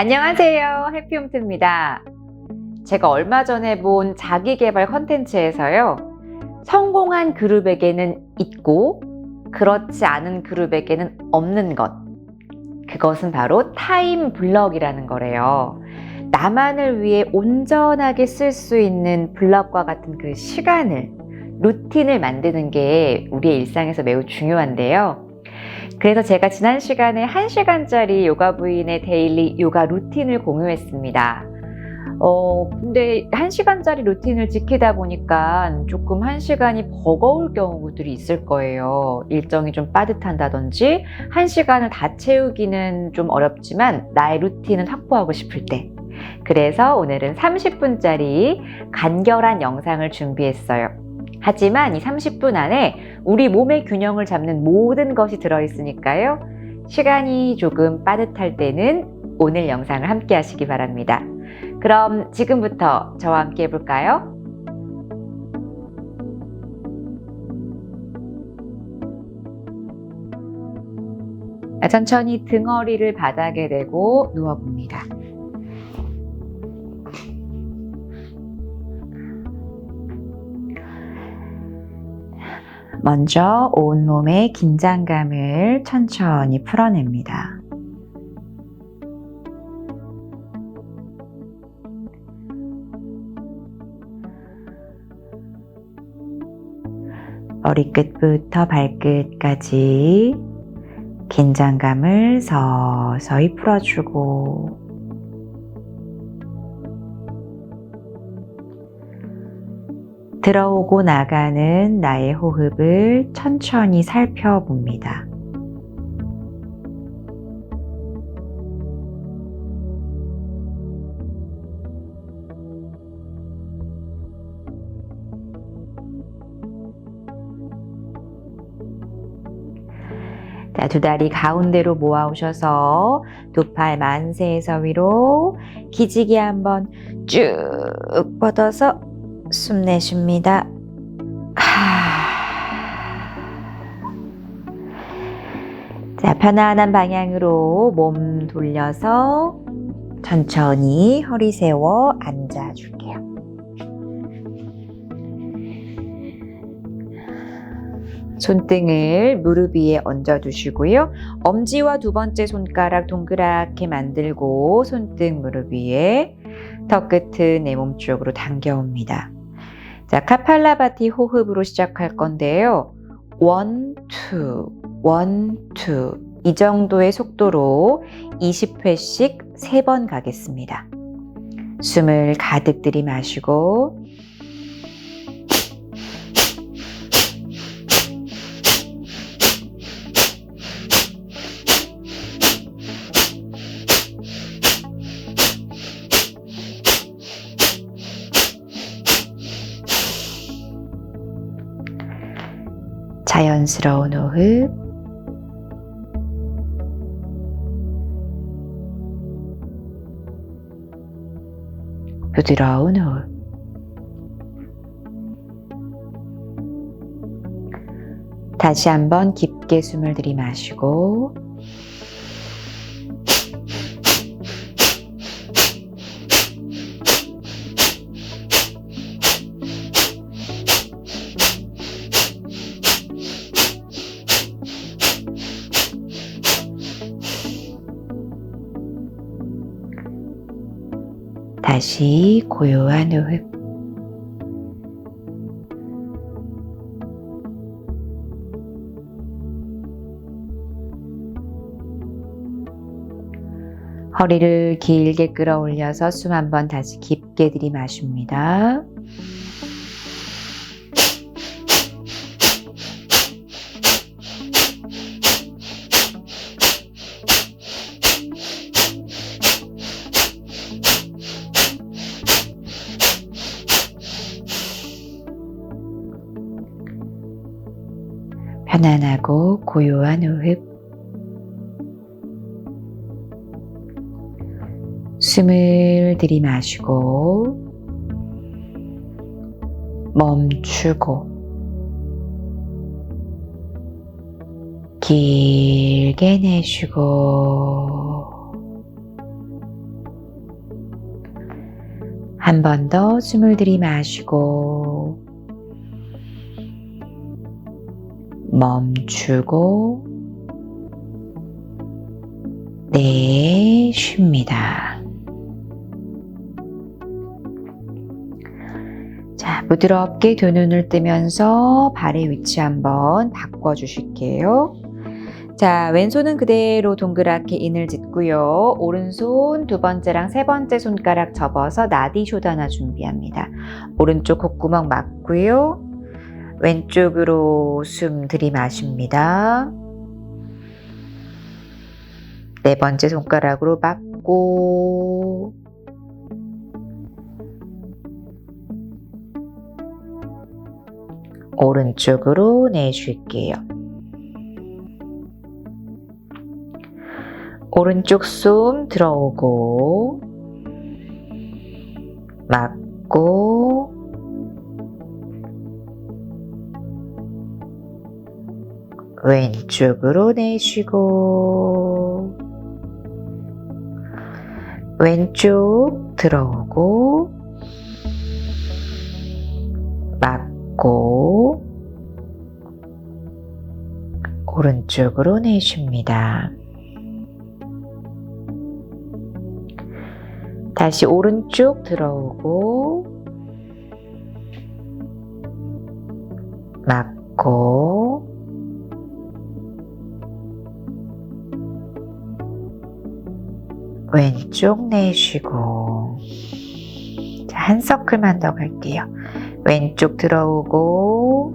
안녕하세요. 해피홈트입니다. 제가 얼마 전에 본 자기개발 컨텐츠에서요. 성공한 그룹에게는 있고 그렇지 않은 그룹에게는 없는 것. 그것은 바로 타임 블럭이라는 거래요. 나만을 위해 온전하게 쓸 수 있는 블럭과 같은 그 시간을, 루틴을 만드는 게 우리의 일상에서 매우 중요한데요. 그래서 제가 지난 시간에 1시간짜리 요가 부인의 데일리 요가 루틴을 공유했습니다. 어, 근데 1시간짜리 루틴을 지키다 보니까 조금 1시간이 버거울 경우들이 있을 거예요. 일정이 좀 빠듯한다든지, 1시간을 다 채우기는 좀 어렵지만, 나의 루틴을 확보하고 싶을 때. 그래서 오늘은 30분짜리 간결한 영상을 준비했어요. 하지만 이 30분 안에 우리 몸의 균형을 잡는 모든 것이 들어있으니까요. 시간이 조금 빠듯할 때는 오늘 영상을 함께 하시기 바랍니다. 그럼 지금부터 저와 함께 해볼까요? 천천히 등허리를 바닥에 대고 누워봅니다. 먼저 온몸의 긴장감을 천천히 풀어냅니다. 머리끝부터 발끝까지 긴장감을 서서히 풀어주고 들어오고 나가는 나의 호흡을 천천히 살펴봅니다. 자, 두 다리 가운데로 모아오셔서 두 팔 만세에서 위로 기지개 한번 쭉 뻗어서 숨 내쉽니다. 자, 편안한 방향으로 몸 돌려서 천천히 허리 세워 앉아줄게요. 손등을 무릎 위에 얹어두시고요. 엄지와 두 번째 손가락 동그랗게 만들고 손등 무릎 위에 턱 끝은 내 몸 쪽으로 당겨옵니다. 자, 카팔라바티 호흡으로 시작할 건데요. 원, 투, 원, 투. 이 정도의 속도로 20회씩 3번 가겠습니다. 숨을 가득 들이마시고 자연스러운 호흡. 부드러운 호흡. 다시 한번 깊게 숨을 들이마시고 다시 고요한 호흡. 허리를 길게 끌어올려서 숨 한번 다시 깊게 들이마십니다. 편안하고 고요한 호흡. 숨을 들이마시고 멈추고 길게 내쉬고 한 번 더 숨을 들이마시고 멈추고 네, 쉽니다. 자, 부드럽게 두 눈을 뜨면서 발의 위치 한번 바꿔 주실게요. 자, 왼손은 그대로 동그랗게 인을 짓고요. 오른손 두 번째랑 세 번째 손가락 접어서 나디 쇼다나 준비합니다. 오른쪽 콧구멍 맞고요. 왼쪽으로 숨 들이마십니다. 네 번째 손가락으로 맞고 오른쪽으로 내쉴게요. 오른쪽 숨 들어오고 맞고 왼쪽으로 내쉬고 왼쪽 들어오고 맞고 오른쪽으로 내쉽니다. 다시 오른쪽 들어오고 맞고 왼쪽 내쉬고. 자, 한 서클만 더 갈게요. 왼쪽 들어오고.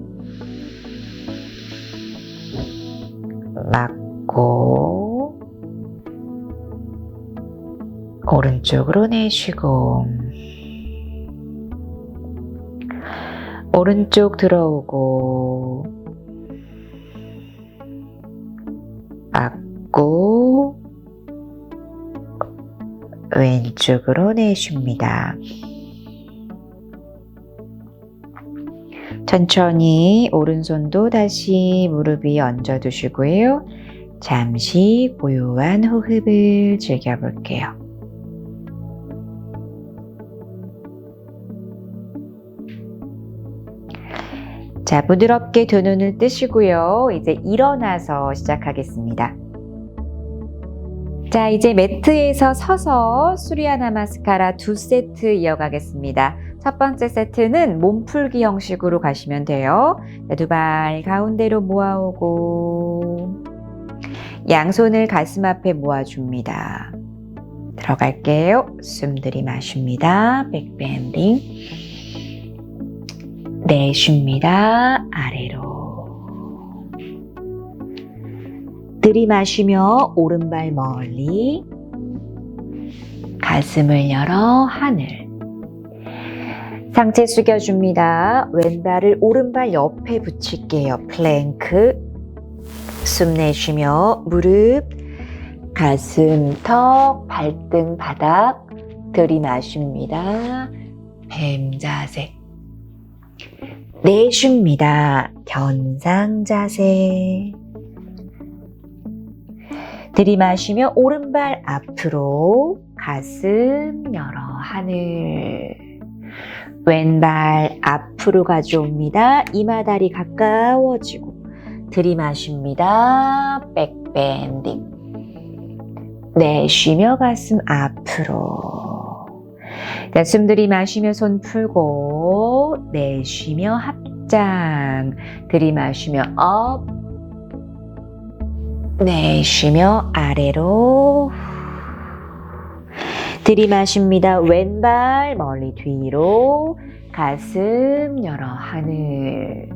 맞고. 오른쪽으로 내쉬고. 오른쪽 들어오고. 맞고 왼쪽으로 내쉽니다. 천천히 오른손도 다시 무릎 위에 얹어 두시고요. 잠시 고요한 호흡을 즐겨볼게요. 자, 부드럽게 두 눈을 뜨시고요. 이제 일어나서 시작하겠습니다. 자, 이제 매트에서 서서 수리아 나 마스카라 두 세트 이어가겠습니다. 첫 번째 세트는 몸풀기 형식으로 가시면 돼요. 두 발 가운데로 모아오고 양손을 가슴 앞에 모아줍니다. 들어갈게요. 숨 들이마십니다. 백밴딩. 내쉽니다. 아래로. 들이마시며 오른발 멀리. 가슴을 열어 하늘. 상체 숙여줍니다. 왼발을 오른발 옆에 붙일게요. 플랭크. 숨 내쉬며 무릎, 가슴, 턱, 발등, 바닥 들이마십니다. 뱀 자세. 내쉽니다. 견상 자세. 들이마시며 오른발 앞으로 가슴 열어 하늘. 왼발 앞으로 가져옵니다. 이마다리 가까워지고 들이마십니다. 백밴딩. 내쉬며 가슴 앞으로. 자, 숨 들이마시며 손 풀고 내쉬며 합장. 들이마시며 업. 내쉬며 아래로. 들이마십니다. 왼발 멀리 뒤로. 가슴 열어 하늘.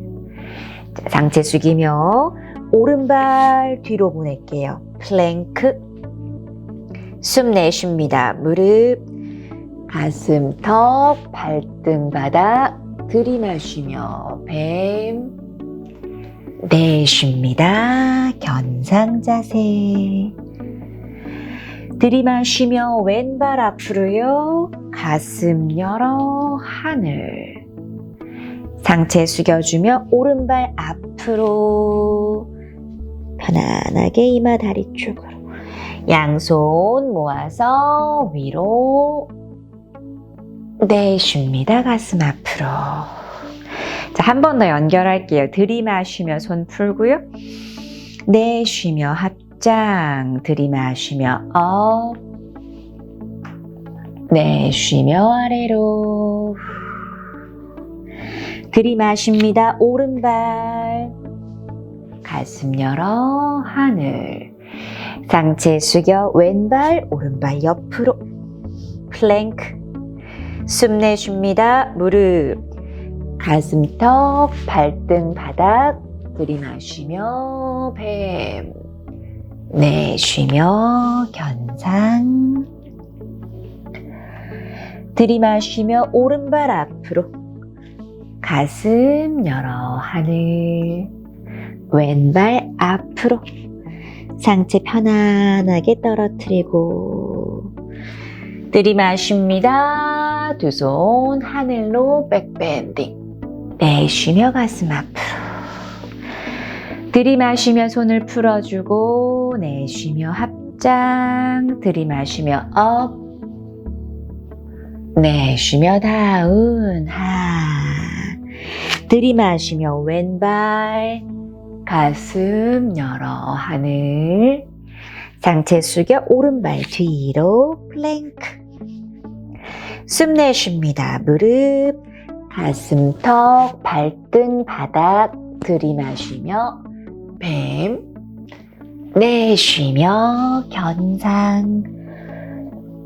자, 상체 숙이며 오른발 뒤로 보낼게요. 플랭크. 숨 내쉽니다. 무릎, 가슴, 턱, 발등, 바닥 들이마시며 뱀 내쉽니다. 견상 자세. 들이마시며 왼발 앞으로요. 가슴 열어 하늘. 상체 숙여주며 오른발 앞으로 편안하게 이마 다리 쪽으로 양손 모아서 위로 내쉽니다. 가슴 앞으로. 자, 한 번 더 연결할게요. 들이마시며 손 풀고요. 내쉬며 합장. 들이마시며 업. 내쉬며 아래로. 들이마십니다. 오른발. 가슴 열어 하늘. 상체 숙여 왼발 오른발 옆으로. 플랭크. 숨 내쉽니다. 무릎. 가슴턱, 발등, 바닥. 들이마시며 뱀. 내쉬며 견상. 들이마시며 오른발 앞으로. 가슴 열어 하늘. 왼발 앞으로. 상체 편안하게 떨어뜨리고. 들이마십니다. 두 손 하늘로 백밴딩. 내쉬며 가슴 앞으로. 들이마시며 손을 풀어주고 내쉬며 합장. 들이마시며 업. 내쉬며 다운 하. 들이마시며 왼발. 가슴 열어 하늘. 상체 숙여 오른발 뒤로 플랭크. 숨 내쉽니다. 무릎, 가슴 턱, 발등, 바닥 들이마시며 뱀. 내쉬며 견상.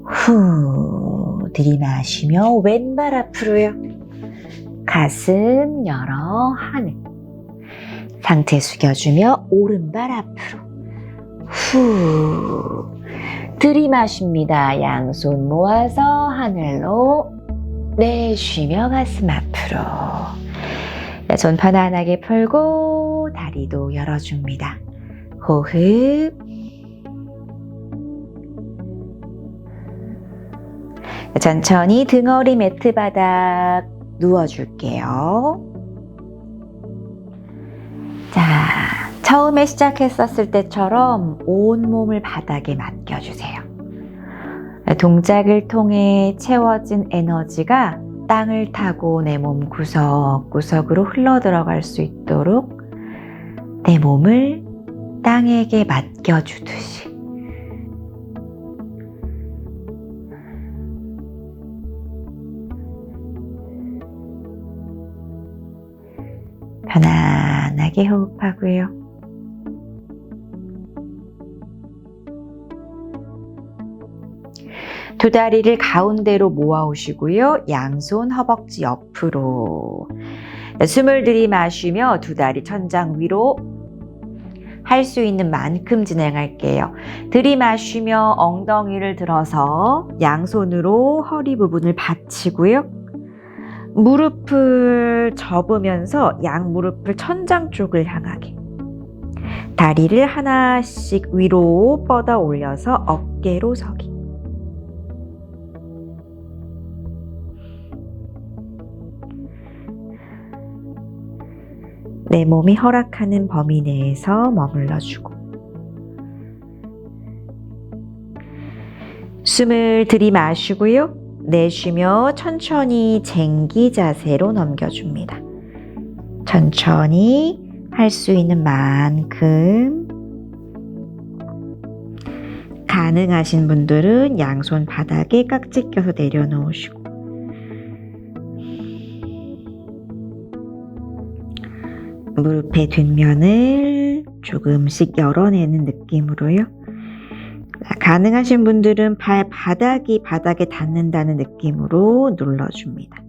후. 들이마시며 왼발 앞으로요. 가슴 열어 하늘. 상체 숙여주며 오른발 앞으로. 후. 들이마십니다. 양손 모아서 하늘로 내쉬며 가슴 앞으로. 네, 손 편안하게 풀고 다리도 열어줍니다. 호흡. 천천히 등허리 매트 바닥 누워줄게요. 자, 처음에 시작했었을 때처럼 온 몸을 바닥에 맡겨주세요. 동작을 통해 채워진 에너지가 땅을 타고 내 몸 구석구석으로 흘러 들어갈 수 있도록 내 몸을 땅에게 맡겨주듯이 편안하게 호흡하고요. 두 다리를 가운데로 모아오시고요. 양손 허벅지 옆으로. 네, 숨을 들이마시며 두 다리 천장 위로 할 수 있는 만큼 진행할게요. 들이마시며 엉덩이를 들어서 양손으로 허리 부분을 받치고요. 무릎을 접으면서 양 무릎을 천장 쪽을 향하게. 다리를 하나씩 위로 뻗어 올려서 어깨로 서기. 내 몸이 허락하는 범위 내에서 머물러 주고 숨을 들이마시고요. 내쉬며 천천히 쟁기 자세로 넘겨줍니다. 천천히 할 수 있는 만큼 가능하신 분들은 양손 바닥에 깍지 껴서 내려놓으시고 무릎의 뒷면을 조금씩 열어내는 느낌으로요. 가능하신 분들은 발 바닥이 바닥에 닿는다는 느낌으로 눌러줍니다.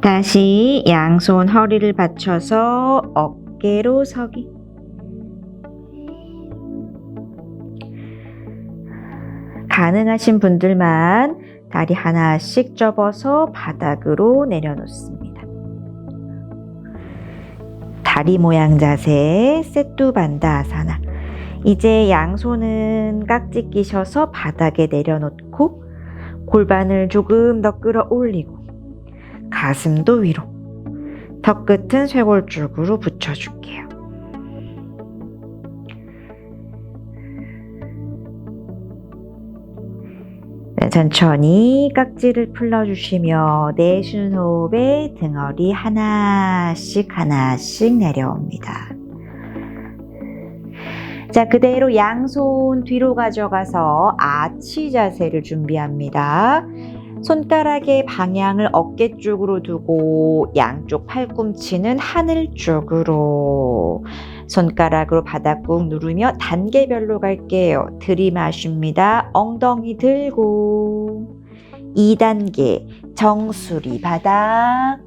다시 양손 허리를 받쳐서 어깨로 서기. 가능하신 분들만 다리 하나씩 접어서 바닥으로 내려놓습니다. 다리 모양 자세 세뚜반다 아사나. 이제 양손은 깍지 끼셔서 바닥에 내려놓고 골반을 조금 더 끌어올리고 가슴도 위로 턱 끝은 쇄골 쪽으로 붙여줄게요. 천천히 깍지를 풀어주시며 내쉬는 호흡에 등허리 하나씩 하나씩 내려옵니다. 자, 그대로 양손 뒤로 가져가서 아치 자세를 준비합니다. 손가락의 방향을 어깨 쪽으로 두고 양쪽 팔꿈치는 하늘 쪽으로 손가락으로 바닥 꾹 누르며 단계별로 갈게요. 들이마십니다. 엉덩이 들고 2단계 정수리 바닥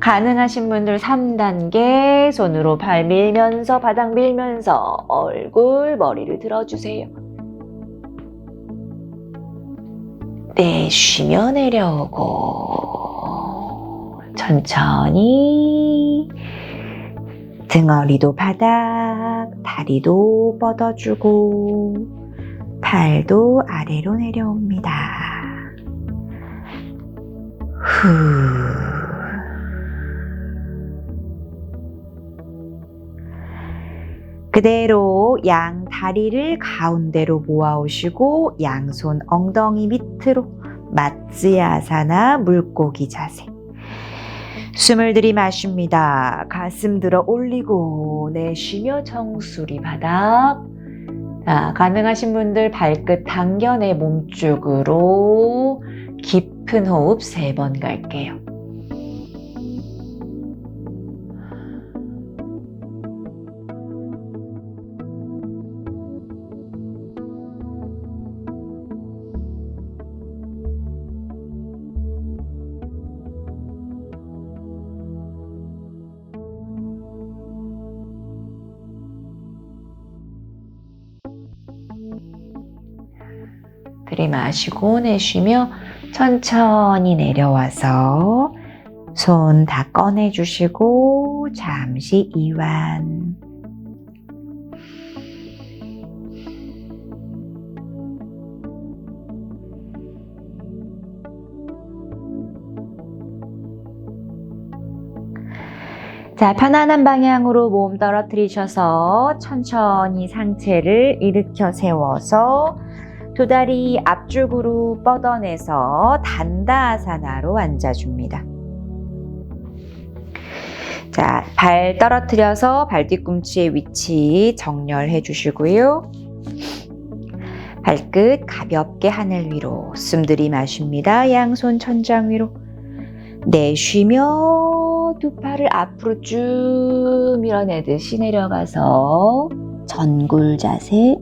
가능하신 분들 3단계 손으로 발 밀면서 바닥 밀면서 얼굴 머리를 들어주세요. 내쉬며 내려오고 천천히 등허리도 바닥, 다리도 뻗어주고, 팔도 아래로 내려옵니다. 후. 그대로 양 다리를 가운데로 모아오시고, 양손 엉덩이 밑으로 마츠야사나 물고기 자세. 숨을 들이마십니다. 가슴 들어 올리고 내쉬며 정수리 바닥 자, 가능하신 분들 발끝 당겨내 몸쪽으로 깊은 호흡 세 번 갈게요. 들이마시고 내쉬며 천천히 내려와서 손 다 꺼내주시고 잠시 이완. 자, 편안한 방향으로 몸 떨어뜨리셔서 천천히 상체를 일으켜 세워서 두 다리 앞쪽으로 뻗어내서 단다아사나로 앉아줍니다. 자, 발 떨어뜨려서 발 뒤꿈치의 위치 정렬해 주시고요. 발끝 가볍게 하늘 위로 숨 들이마십니다. 양손 천장 위로 내쉬며 두 팔을 앞으로 쭉 밀어내듯이 내려가서 전굴 자세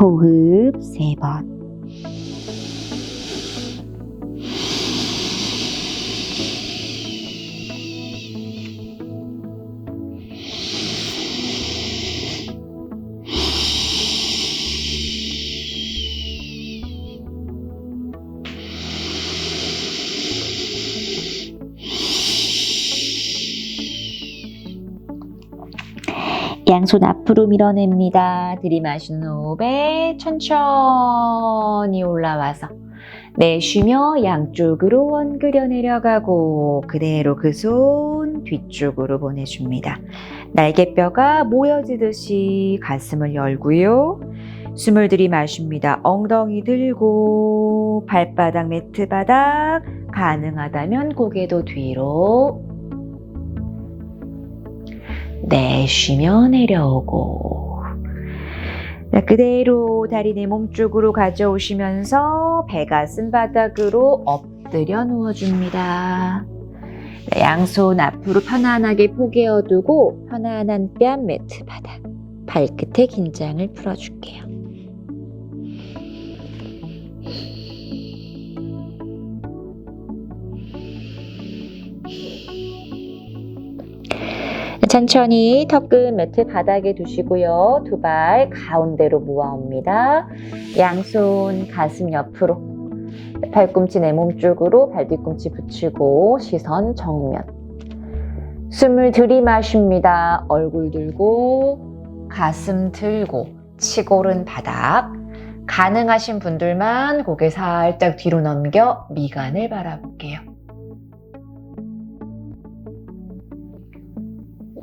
호흡 세 번. 양손 앞으로 밀어냅니다. 들이마시는 호흡에 천천히 올라와서 내쉬며 양쪽으로 원그려 내려가고 그대로 그 손 뒤쪽으로 보내줍니다. 날개뼈가 모여지듯이 가슴을 열고요. 숨을 들이마십니다. 엉덩이 들고 발바닥 매트 바닥 가능하다면 고개도 뒤로 내쉬며 내려오고 자, 그대로 다리 내 몸쪽으로 가져오시면서 배가 쓴 바닥으로 엎드려 누워줍니다. 자, 양손 앞으로 편안하게 포개어두고 편안한 뺨 매트 바닥 발끝에 긴장을 풀어줄게요. 천천히 턱끝 매트 바닥에 두시고요. 두 발 가운데로 모아옵니다. 양손 가슴 옆으로 발꿈치 내 몸 쪽으로 발 뒤꿈치 붙이고 시선 정면 숨을 들이마십니다. 얼굴 들고 가슴 들고 치골은 바닥 가능하신 분들만 고개 살짝 뒤로 넘겨 미간을 바라볼게요.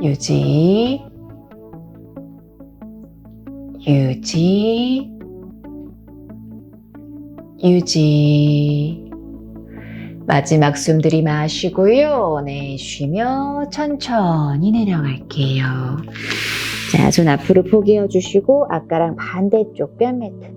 유지, 유지, 유지. 마지막 숨 들이마시고요. 내쉬며 네, 천천히 내려갈게요. 자, 손 앞으로 포개어 주시고 아까랑 반대쪽 뼈 매트.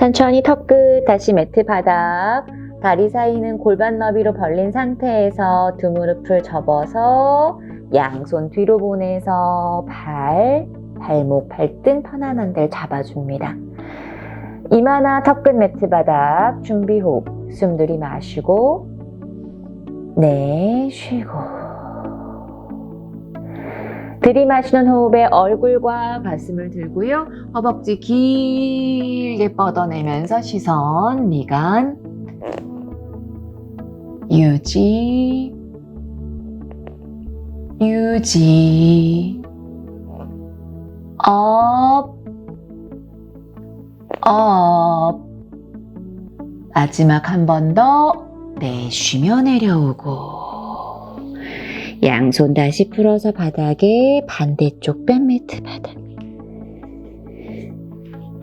천천히 턱끝. 다시 매트 바닥. 다리 사이는 골반 너비로 벌린 상태에서 두 무릎을 접어서 양손 뒤로 보내서 발, 발목, 발등 편안한 데를 잡아줍니다. 이마나 턱끝 매트 바닥. 준비 호흡. 숨 들이마시고 내쉬고 들이마시는 호흡에 얼굴과 가슴을 들고요. 허벅지 길게 뻗어내면서 시선 미간. 유지. 유지. 업. 업. 마지막 한 번 더 내쉬며 내려오고 양손 다시 풀어서 바닥에 반대쪽 뺨 매트 바닥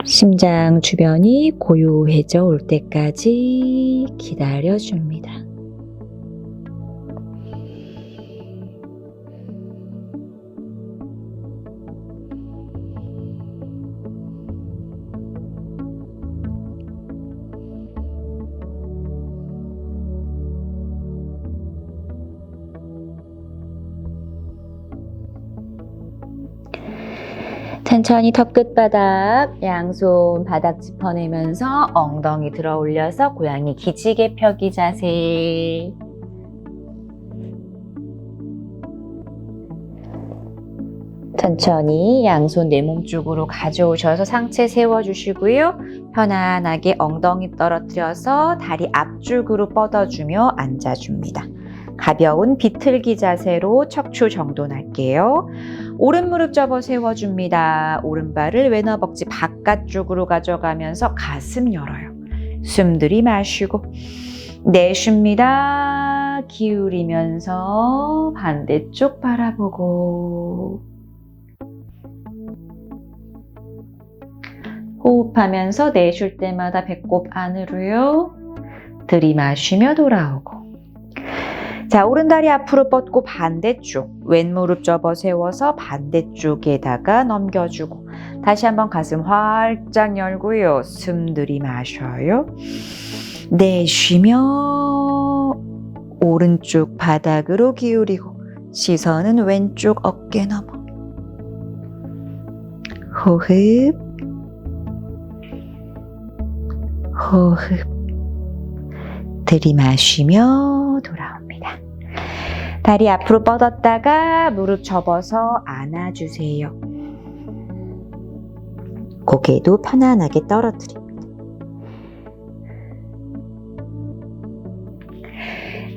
심장 주변이 고요해져 올 때까지 기다려줍니다. 천천히 턱끝 바닥, 양손 바닥 짚어내면서 엉덩이 들어 올려서 고양이 기지개 펴기 자세. 천천히 양손 내 몸 쪽으로 가져오셔서 상체 세워주시고요. 편안하게 엉덩이 떨어뜨려서 다리 앞쪽으로 뻗어주며 앉아줍니다. 가벼운 비틀기 자세로 척추 정돈할게요. 오른 무릎 접어 세워줍니다. 오른발을 왼허벅지 바깥쪽으로 가져가면서 가슴 열어요. 숨 들이마시고 내쉽니다. 기울이면서 반대쪽 바라보고 호흡하면서 내쉴 때마다 배꼽 안으로요. 들이마시며 돌아오고 자, 오른다리 앞으로 뻗고 반대쪽, 왼무릎 접어 세워서 반대쪽에다가 넘겨주고, 다시 한번 가슴 활짝 열고요. 숨 들이마셔요. 내쉬며, 오른쪽 바닥으로 기울이고, 시선은 왼쪽 어깨 너머. 호흡, 호흡. 들이마시며. 다리 앞으로 뻗었다가 무릎 접어서 안아주세요. 고개도 편안하게 떨어뜨립니다.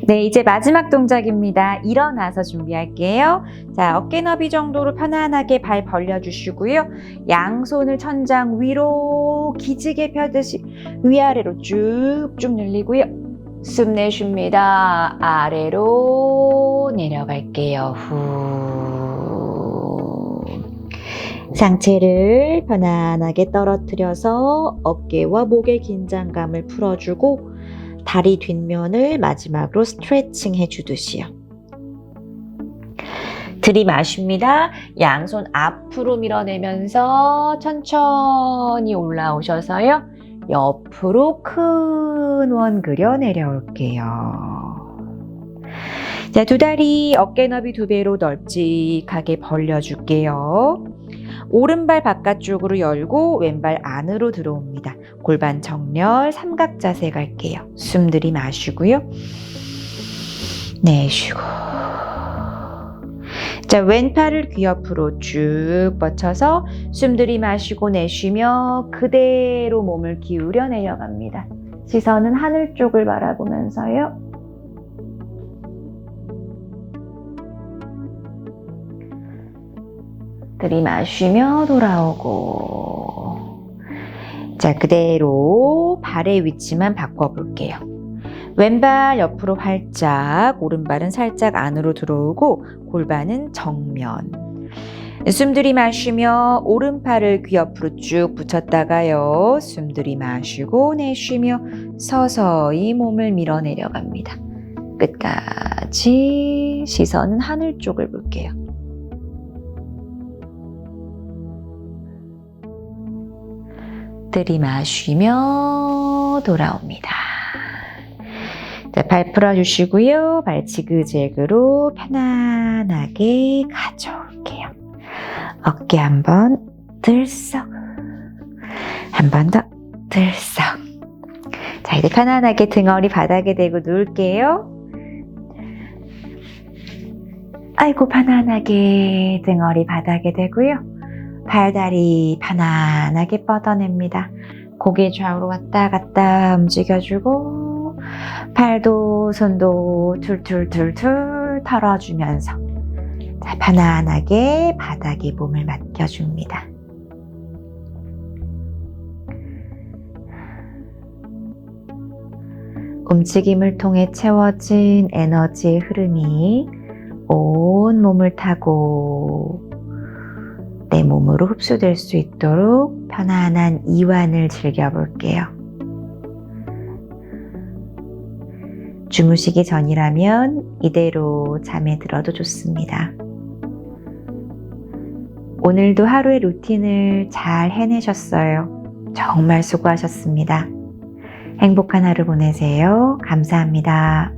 네, 이제 마지막 동작입니다. 일어나서 준비할게요. 자, 어깨 너비 정도로 편안하게 발 벌려주시고요. 양손을 천장 위로 기지개 펴듯이 위아래로 쭉쭉 늘리고요. 숨 내쉽니다. 아래로 내려갈게요. 후. 상체를 편안하게 떨어뜨려서 어깨와 목의 긴장감을 풀어주고 다리 뒷면을 마지막으로 스트레칭 해주듯이요. 들이마십니다. 양손 앞으로 밀어내면서 천천히 올라오셔서요. 옆으로 큰 원 그려 내려올게요. 자, 두 다리 어깨 너비 두 배로 널찍하게 벌려줄게요. 오른발 바깥쪽으로 열고 왼발 안으로 들어옵니다. 골반 정렬 삼각 자세 갈게요. 숨 들이마시고요. 내쉬고. 자, 왼팔을 귀 옆으로 쭉 뻗쳐서 숨 들이마시고 내쉬며 그대로 몸을 기울여 내려갑니다. 시선은 하늘 쪽을 바라보면서요. 들이마시며 돌아오고 자, 그대로 발의 위치만 바꿔볼게요. 왼발 옆으로 활짝, 오른발은 살짝 안으로 들어오고 골반은 정면. 숨 들이마시며 오른팔을 귀 옆으로 쭉 붙였다가요. 숨 들이마시고 내쉬며 서서히 몸을 밀어 내려 갑니다. 끝까지 시선은 하늘 쪽을 볼게요. 들이마시며 돌아옵니다. 자, 발 풀어주시고요. 발 지그재그로 편안하게 가져올게요. 어깨 한번 들썩. 한 번 더 들썩. 자, 이제 편안하게 등허리 바닥에 대고 누울게요. 아이고, 편안하게 등허리 바닥에 대고요. 발다리 편안하게 뻗어냅니다. 고개 좌우로 왔다 갔다 움직여주고, 팔도 손도 툴툴툴툴 털어주면서 자, 편안하게 바닥에 몸을 맡겨줍니다. 움직임을 통해 채워진 에너지의 흐름이 온 몸을 타고 내 몸으로 흡수될 수 있도록 편안한 이완을 즐겨볼게요. 주무시기 전이라면 이대로 잠에 들어도 좋습니다. 오늘도 하루의 루틴을 잘 해내셨어요. 정말 수고하셨습니다. 행복한 하루 보내세요. 감사합니다.